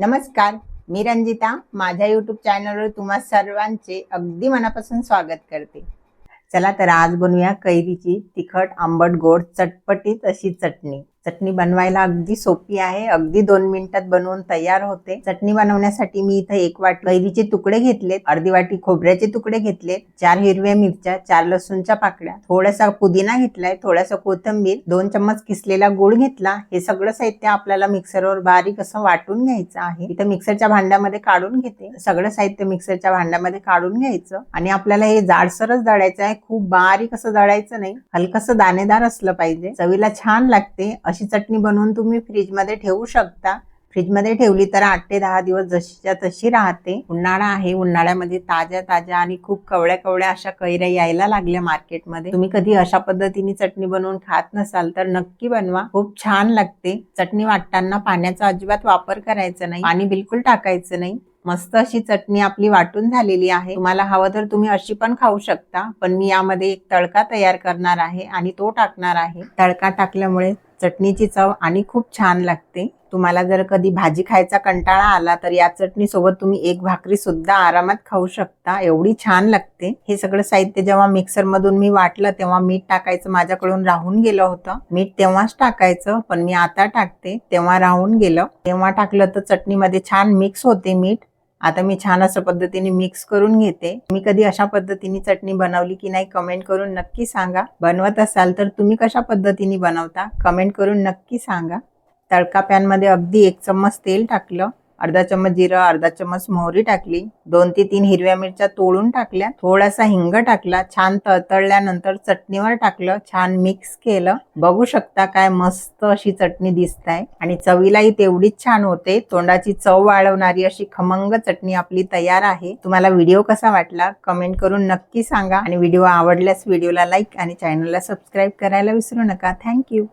नमस्कार मी रंजिता. माझ्या युट्यूब चॅनलवर तुम्हा सर्वांचे अगदी मनापासून स्वागत करते. चला तर आज बनवूया कैरीची तिखट आंबट गोड चटपटीत अशी चटणी. चटणी बनवायला अगदी सोपी आहे. अगदी दोन मिनिटात बनवून तयार होते. चटणी बनवण्यासाठी मी इथे एक वाट कैरीचे तुकडे घेतलेत. अर्धी वाटी खोबऱ्याचे तुकडे घेतलेत. चार हिरव्या मिरच्या चार लसूणच्या पाकड्या थोडासा पुदिना घेतलाय. थोडासा कोथिंबीर दोन चम्मच किसलेला गुळ घेतला. हे सगळं साहित्य आपल्याला मिक्सरवर बारीक असं वाटून घ्यायचं आहे. इथं मिक्सरच्या भांड्यामध्ये काढून घेते. सगळं साहित्य मिक्सरच्या भांड्यामध्ये काढून घ्यायचं. आणि आपल्याला हे जाडसरच दळायचं आहे. खूप बारीक असं दळायचं नाही. हलकस दाणेदार असलं पाहिजे. चवीला छान लागते. अशी चटणी बनवून तुम्ही फ्रीजमध्ये ठेवू शकता. फ्रीजमध्ये ठेवली तर आठ ते दहा दिवस जशीच्या तशी राहते. उन्हाळा आहे. उन्हाळ्यामध्ये ताज्या ताज्या आणि खूप कवळ्या कवळ्या अशा कैऱ्या यायला लागल्या मार्केटमध्ये. तुम्ही कधी अशा पद्धतीने चटणी बनवून खात नसाल तर नक्की बनवा. खूप छान लागते. चटणी वाटताना पाण्याचा अजिबात वापर करायचा नाही. पाणी बिलकुल टाकायचं नाही. मस्त अशी चटणी आपली वाटून झालेली आहे. तुम्हाला हवं तर तुम्ही अशी पण खाऊ शकता. पण मी यामध्ये एक तडका तयार करणार आहे आणि तो टाकणार आहे. तडका टाकल्यामुळे चटणीची चव आणि खूप छान लागते. तुम्हाला जर कधी भाजी खायचा कंटाळा आला तर या चटणीसोबत तुम्ही एक भाकरी सुद्धा आरामात खाऊ शकता. एवढी छान लागते. हे सगळं साहित्य जेव्हा मिक्सरमधून मी वाटलं तेव्हा मीठ टाकायचं माझ्याकडून राहून गेलं होतं. मीठ तेव्हाच टाकायचं पण मी आता टाकते तेव्हा राहून गेलं. तेव्हा टाकलं तर चटणीमध्ये छान मिक्स होते मीठ. आता मी छान असं पद्धतीने मिक्स करून घेते. मी कधी अशा पद्धतीने चटणी बनवली की नाही कमेंट करून नक्की सांगा. बनवत असाल तर तुम्ही कशा पद्धतीने बनवता कमेंट करून नक्की सांगा. तडका पॅनमध्ये अगदी एक चम्मच तेल टाकलं. अर्धा चम्मच जिरं अर्धा चम्मच मोहरी टाकली. दोन ते तीन हिरव्या मिरच्या तोळून टाकल्या. थोडासा हिंग टाकला. छान तळतळल्यानंतर चटणीवर टाकलं. छान मिक्स केलं. बघू शकता काय मस्त अशी चटणी दिसत आहे आणि चवीलाही तेवढीच छान होते. तोंडाची चव वाढवणारी अशी खमंग चटणी आपली तयार आहे. तुम्हाला व्हिडिओ कसा वाटला? कमेंट करून नक्की सांगा. आणि व्हिडिओ आवडल्यास व्हिडिओला लाईक आणि चॅनलला सबस्क्राईब करायला विसरू नका. थँक्यू.